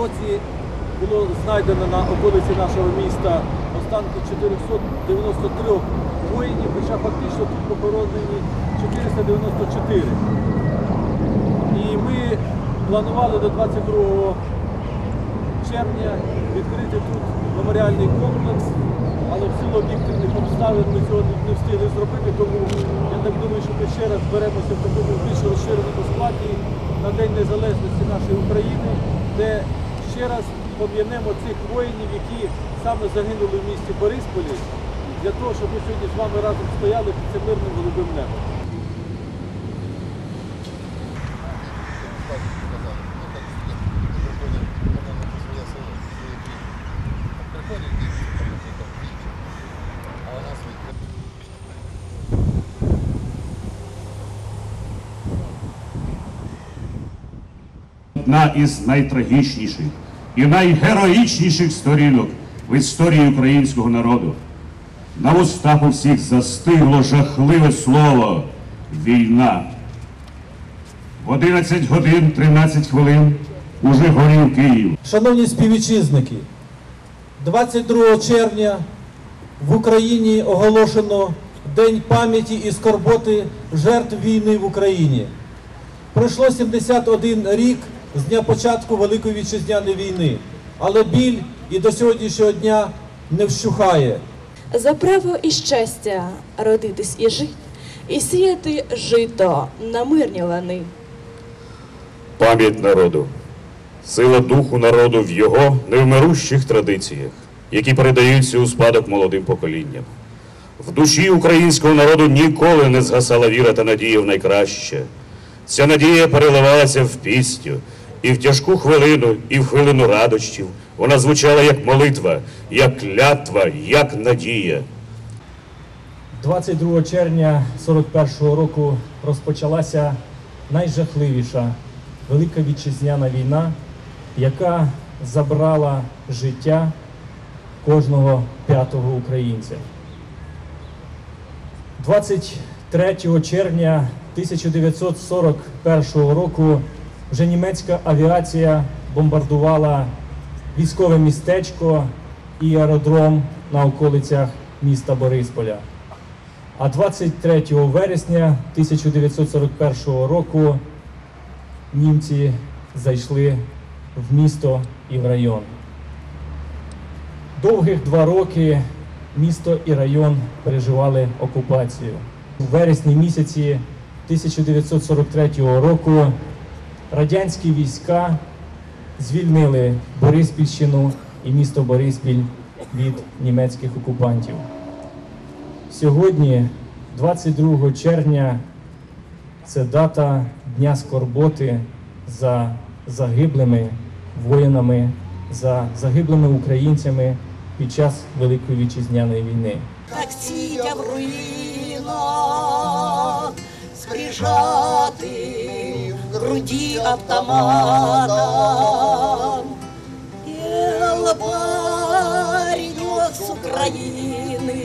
році було знайдено на околиці нашого міста останки 493 воїнів, хоча фактично тут похоронені 494. І ми планували до 22 червня відкрити тут меморіальний комплекс, але в силу об'єктивних обставин ми цього не- встигли зробити, тому я так думаю, що ми ще раз зберемося в такому більш розширеному складі на День Незалежності нашої України, де ще раз пом'янемо цих воїнів, які саме загинули в місті Борисполі, для того, щоб ми сьогодні з вами разом стояли під цим мирним голубим небом. Одна із найтрагічніших і найгероїчніших сторінок в історії українського народу. На устах у всіх застигло жахливе слово війна. В 11 годин 13 хвилин уже горів Київ. Шановні співвітчизники, 22 червня в Україні оголошено День пам'яті і скорботи жертв війни в Україні. Пройшло 71 рік з дня початку Великої вітчизняної війни, але біль і до сьогоднішнього дня не вщухає. За право і щастя родитись і жити, і сіяти жито на мирні лани. Пам'ять народу, сила духу народу в його невмирущих традиціях, які передаються у спадок молодим поколінням. В душі українського народу ніколи не згасала віра та надія в найкраще. Ця надія переливалася в пісню, і в тяжку хвилину, і в хвилину радощів. Вона звучала як молитва, як клятва, як надія. 22 червня 41-го року розпочалася найжахливіша Велика Вітчизняна війна, яка забрала життя кожного п'ятого українця. 23 червня 1941 року вже німецька авіація бомбардувала військове містечко і аеродром на околицях міста Борисполя. А 23 вересня 1941 року німці зайшли в місто і в район. Довгих два роки місто і район переживали окупацію. У вересні місяці 1943 року радянські війська звільнили Бориспільщину і місто Бориспіль від німецьких окупантів. Сьогодні, 22 червня, це дата Дня скорботи за загиблими воїнами, за загиблими українцями під час Великої вітчизняної війни. так в руїнах, збережати в груді автомата. Ел паренек з України,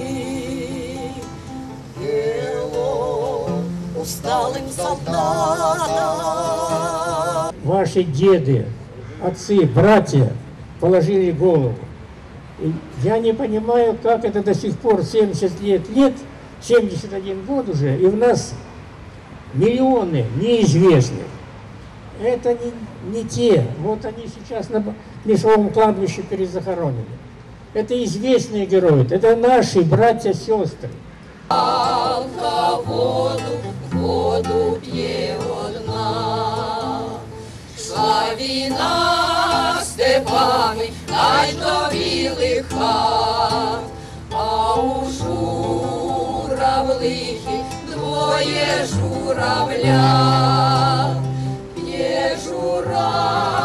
ело усталим солдатам. ваши деды, отцы, братья положили голову. И я не понимаю, как это до сих пор 70 лет, лет, 71 год уже, и у нас миллионы неизвестных Это не, не те. Вот они сейчас на Лесовом кладбище перезахоронены. Это известные герои, это наши братья, сестры. воду, воду п'є одна. Шла війна степами, аж до білих хат, а у журавлихи двоє журавля. 啊。